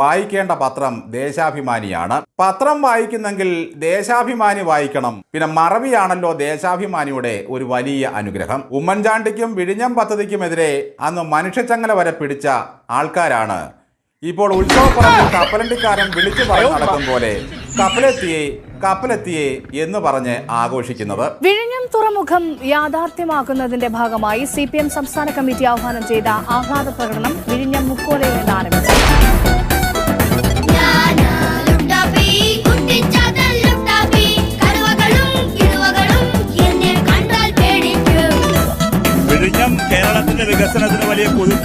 വായിക്കേണ്ട പത്രം ദേശാഭിമാനിയാണ്. പത്രം വായിക്കുന്നെങ്കിൽ ദേശാഭിമാനി വായിക്കണം. പിന്നെ മറവിയാണല്ലോ ദേശാഭിമാനിയുടെ ഒരു വലിയ അനുഗ്രഹം. ഉമ്മൻചാണ്ടിക്കും വിഴിഞ്ഞം പദ്ധതിക്കുമെതിരെ അന്ന് മനുഷ്യച്ചങ്ങല വരെ പിടിച്ച ആൾക്കാരാണ്. ഇപ്പോൾ ഉത്സവപ്പറമ്പിൽ കപ്പലണ്ടിക്കാരൻ വിളിച്ചു പറഞ്ഞു നടക്കും പോലെ കപ്പലെത്തിയേ കപ്പലെത്തിയേ എന്ന് പറഞ്ഞ് ആഘോഷിക്കുന്നത്. വിഴിഞ്ഞം തുറമുഖം യാഥാർത്ഥ്യമാക്കുന്നതിന്റെ ഭാഗമായി സി പി എം സംസ്ഥാന കമ്മിറ്റി ആഹ്വാനം ചെയ്ത ആഹ്ലാദ പ്രകടനം വിഴിഞ്ഞം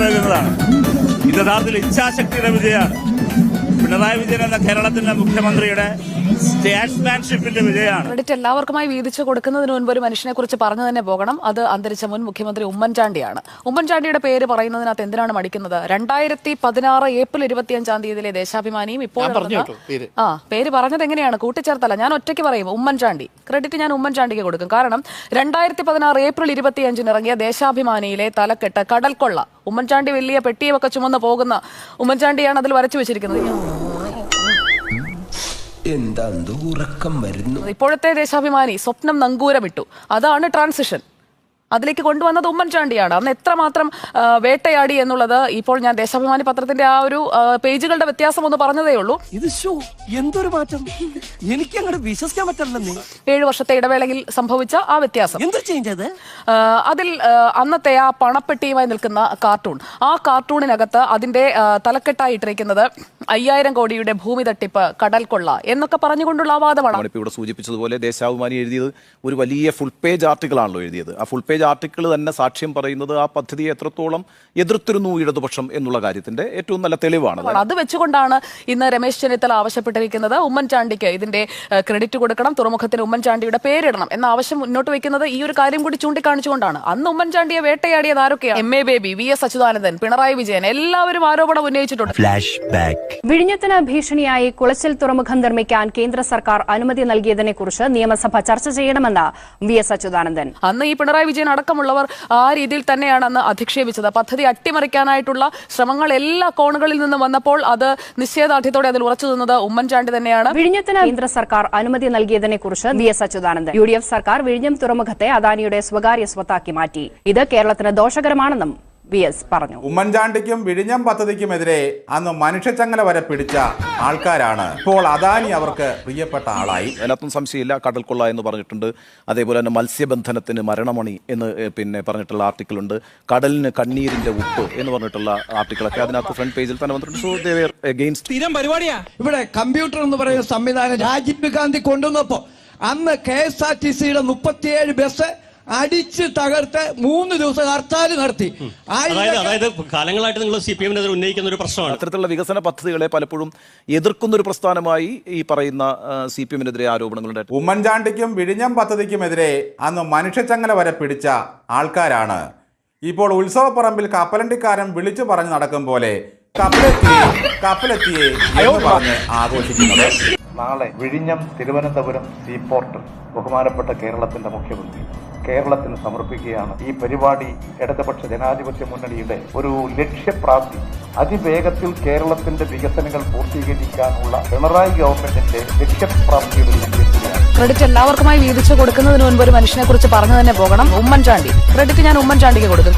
വലിയ കുതിപ്പേകുന്നതാണ് ഇത് യഥാർത്ഥത്തിൽ ഇച്ഛാശക്തിയുടെ വിജയമാണ്. പിണറായി വിജയൻ എന്ന കേരളത്തിന്റെ മുഖ്യമന്ത്രിയുടെ സ്റ്റേറ്റ്സ്മാൻഷിപ്പിന്റെ വിജയമാണ് ക്രെഡിറ്റ് എല്ലാവർക്കുമായി വീതിച്ചു കൊടുക്കുന്നതിന് മുൻപ് ഒരു മനുഷ്യനെ കുറിച്ച് പറഞ്ഞു തന്നെ പോകണം. അത് അന്തരിച്ച മുൻ മുഖ്യമന്ത്രി ഉമ്മൻചാണ്ടിയാണ്. ഉമ്മൻചാണ്ടിയുടെ പേര് പറയുന്നതിനകത്ത് എന്തിനാണ് മടിക്കുന്നത്? രണ്ടായിരത്തി പതിനാറ് ഏപ്രിൽ ഇരുപത്തിയഞ്ചാം തീയതിയിലെ ദേശാഭിമാനിയും ഇപ്പോൾ ആ പേര് പറഞ്ഞത് എങ്ങനെയാണ്? കൂട്ടിച്ചേർത്തല്ല. ഞാൻ ഒറ്റയ്ക്ക് പറയും ഉമ്മൻചാണ്ടി. ക്രെഡിറ്റ് ഞാൻ ഉമ്മൻചാണ്ടിക്ക് കൊടുക്കും. കാരണം രണ്ടായിരത്തി പതിനാറ് ഏപ്രിൽ ഇരുപത്തിയഞ്ചിന് ഇറങ്ങിയ ദേശാഭിമാനിയിലെ തലക്കെട്ട് കടൽക്കൊള്ള. ഉമ്മൻചാണ്ടി വലിയ പെട്ടിയൊക്കെ ചുമന്ന് പോകുന്ന ഉമ്മൻചാണ്ടിയാണ് അതിൽ വരച്ചു വെച്ചിരിക്കുന്നത്. എന്താ ഉറക്കം വരുന്നു. ഇപ്പോഴത്തെ ദേശാഭിമാനി സ്വപ്നം നങ്കൂരമിട്ടു. അതാണ് ട്രാൻസിഷൻ. അതിലേക്ക് കൊണ്ടുവന്നത് ഉമ്മൻചാണ്ടിയാണ്. അന്ന് എത്രമാത്രം വേട്ടയാടി എന്നുള്ളത് ഇപ്പോൾ ഞാൻ ദേശാഭിമാനി പത്രത്തിന്റെ ആ ഒരു പേജുകളുടെ വ്യത്യാസം ഒന്ന് പറഞ്ഞതേ ഉള്ളൂ. ഇത് എന്തൊരു മാറ്റം. എനിക്ക് അങ്ങോട്ട് വിശ്വസിക്കാൻ പറ്റില്ല നീ. ഏഴു വർഷത്തെ ഇടവേളയിൽ സംഭവിച്ച ആ വ്യത്യാസം. എന്ത് ചേഞ്ച് അത്? അതിൽ അന്നത്തെ ആ പണപ്പെട്ടിയുമായി നിൽക്കുന്ന കാർട്ടൂൺ. ആ കാർട്ടൂണിനകത്ത് അതിന്റെ തലക്കെട്ടായി ഇട്ടിരിക്കുന്നത് അയ്യായിരം കോടിയുടെ ഭൂമി തട്ടിപ്പ് കടൽ കൊള്ള എന്നൊക്കെ പറഞ്ഞുകൊണ്ടുള്ള വാദമാണ്. ഇപ്പോൾ ഇവിടെ സൂചിപ്പിച്ചതുപോലെ ദേശാഭിമാനി എഴുതിയത് ഒരു വലിയ ഫുൾ പേജ് ആർട്ടിക്കിളാണല്ലോ എഴുതിയത്. ആ ഫുൾ പേജ് ആർട്ടിക്കിൾ തന്നെ സാക്ഷ്യം പറയുന്നത് ആ പദ്ധതിയെ എത്രത്തോളം എതിർത്തിരുന്നു ഇടതുപക്ഷം എന്നുള്ള കാര്യത്തിന്റെ ഏറ്റവും നല്ല തെളിവാണ്. അത്. അത് വെച്ചുകൊണ്ടാണ് ഇന്ന് രമേശ് ചെന്നിത്തല ആവശ്യപ്പെട്ടിരിക്കുന്നത്. ഉമ്മൻചാണ്ടിക്ക് ഇതിന്റെ ക്രെഡിറ്റ് കൊടുക്കണം തുറമുഖത്തിന് ഉമ്മൻചാണ്ടിയുടെ പേരിടണം എന്ന ആവശ്യം മുന്നോട്ട് വെക്കുന്നത് ഈ ഒരു കാര്യം കൂടി ചൂണ്ടിക്കാണിച്ചുകൊണ്ടാണ്. അന്ന് ഉമ്മൻചാണ്ടിയെ വേട്ടയാടിയത് ആരൊക്കെയാണ്? M A Baby V S Achuthanandan Pinarayi Vijayan എല്ലാവരും ആരോപണം ഉന്നയിച്ചിട്ടുണ്ട്. ഫ്ലാഷ് ബാക്ക് വിഴിഞ്ഞത്തിന് ഭീഷണിയായി കുളച്ചൽ തുറമുഖം നിർമ്മിക്കാൻ കേന്ദ്ര സർക്കാർ അനുമതി നൽകിയതിനെക്കുറിച്ച് നിയമസഭ ചർച്ച ചെയ്യണമെന്ന് വി എസ് അച്യുതാനന്ദൻ. അന്ന് ഈ പിണറായി വിജയൻ അടക്കമുള്ളവർ ആ രീതിയിൽ തന്നെയാണ് അന്ന് അധിക്ഷേപിച്ചത്. പദ്ധതി അട്ടിമറിക്കാനായിട്ടുള്ള ശ്രമങ്ങൾ എല്ലാ കോണുകളിൽ നിന്നും വന്നപ്പോൾ അത് നിശ്ചയദാർഢ്യത്തോടെ അതിൽ ഉറച്ചു നിന്നത് ഉമ്മൻചാണ്ടി തന്നെയാണ്. വിഴിഞ്ഞത്തിന് കേന്ദ്ര സർക്കാർ അനുമതി നൽകിയതിനെക്കുറിച്ച് V S Achuthanandan. U D F സർക്കാർ വിഴിഞ്ഞം തുറമുഖത്തെ അദാനിയുടെ സ്വകാര്യ സ്വത്താക്കി മാറ്റി. ഇത് കേരളത്തിന് ദോഷകരമാണെന്നും വി എസ് പറഞ്ഞു. ഉമ്മൻചാണ്ടിക്കും വിഴിഞ്ഞം പദ്ധതിക്കുമെതിരെ അന്ന് മനുഷ്യച്ചങ്ങല വരെ പിടിച്ച ആൾക്കാരാണ്. ഇപ്പോൾ അദാനി അവർക്ക് പ്രിയപ്പെട്ട ആളായി. അതിനകത്തും സംശയമില്ല. കടൽക്കൊള്ള എന്ന് പറഞ്ഞിട്ടുണ്ട്. അതേപോലെ തന്നെ മത്സ്യബന്ധനത്തിന് മരണമണി എന്ന് പിന്നെ പറഞ്ഞിട്ടുള്ള ആർട്ടിക്കിൾ ഉണ്ട് കടലിന് കണ്ണീരിന്റെ ഉപ്പ് എന്ന് പറഞ്ഞിട്ടുള്ള ആർട്ടിക്കിളൊക്കെ അതിനകത്ത് ഫ്രണ്ട് പേജിൽ തന്നെ വന്നിട്ടുണ്ട്. സ്ഥിരം പരിപാടിയാ. ഇവിടെ കമ്പ്യൂട്ടർ എന്ന് പറയുന്ന സംവിധാനം രാജീവ് ഗാന്ധി കൊണ്ടുവന്നപ്പോ അന്ന് കെ എസ് ആർ ടി സിയുടെ മുപ്പത്തിയേഴ് ബസ് അടിച്ച് തകർത്ത് മൂന്ന് ദിവസം ഹർത്താൽ നടത്തി. അതായത് അതായത് കാലങ്ങളായിട്ട് നിങ്ങൾ സി പി എമ്മിനെതിരെ ഉന്നയിക്കുന്ന ഒരു പ്രശ്നമാണ്. അത്തരത്തിലുള്ള വികസന പദ്ധതികളെ പലപ്പോഴും എതിർക്കുന്ന ഒരു പ്രസ്ഥാനമായി ഈ പറയുന്ന സി പി എമ്മിനെതിരെ ആരോപണങ്ങളുണ്ട് ഉമ്മൻചാണ്ടിക്കും വിഴിഞ്ഞം പദ്ധതിക്കുമെതിരെ അന്ന് മനുഷ്യച്ചങ്ങല വരെ പിടിച്ച ആൾക്കാരാണ്. ഇപ്പോൾ ഉത്സവപ്പറമ്പിൽ കപ്പലണ്ടിക്കാരൻ വിളിച്ചു പറഞ്ഞു നടക്കും പോലെ കപ്പലെത്തിയെ കപ്പലെത്തിയെ പറഞ്ഞ് ആഘോഷിക്കുന്നത്. നാളെ വിഴിഞ്ഞം തിരുവനന്തപുരം സീപോർട്ട് ബഹുമാനപ്പെട്ട കേരളത്തിന്റെ മുഖ്യമന്ത്രി. കേരളത്തിന് സമർപ്പിക്കുകയാണ്. ഈ പരിപാടി ഇടതുപക്ഷ ജനാധിപത്യ മുന്നണിയുടെ ഒരു ലക്ഷ്യപ്രാപ്തി. അതിവേഗത്തിൽ കേരളത്തിന്റെ വികസനങ്ങൾ പൂർത്തീകരിക്കാനുള്ള പിണറായി ഗവൺമെന്റിന്റെ ലക്ഷ്യപ്രാപ്തിയുടെ ക്രെഡിറ്റ് എല്ലാവർക്കുമായി വീതിച്ചു കൊടുക്കുന്നതിന് മുൻപ് ഒരു മനുഷ്യനെ കുറിച്ച് പറഞ്ഞു തന്നെ പോകണം. ഉമ്മൻചാണ്ടി. ക്രെഡിറ്റ് ഞാൻ ഉമ്മൻചാണ്ടിക്ക് കൊടുക്കും.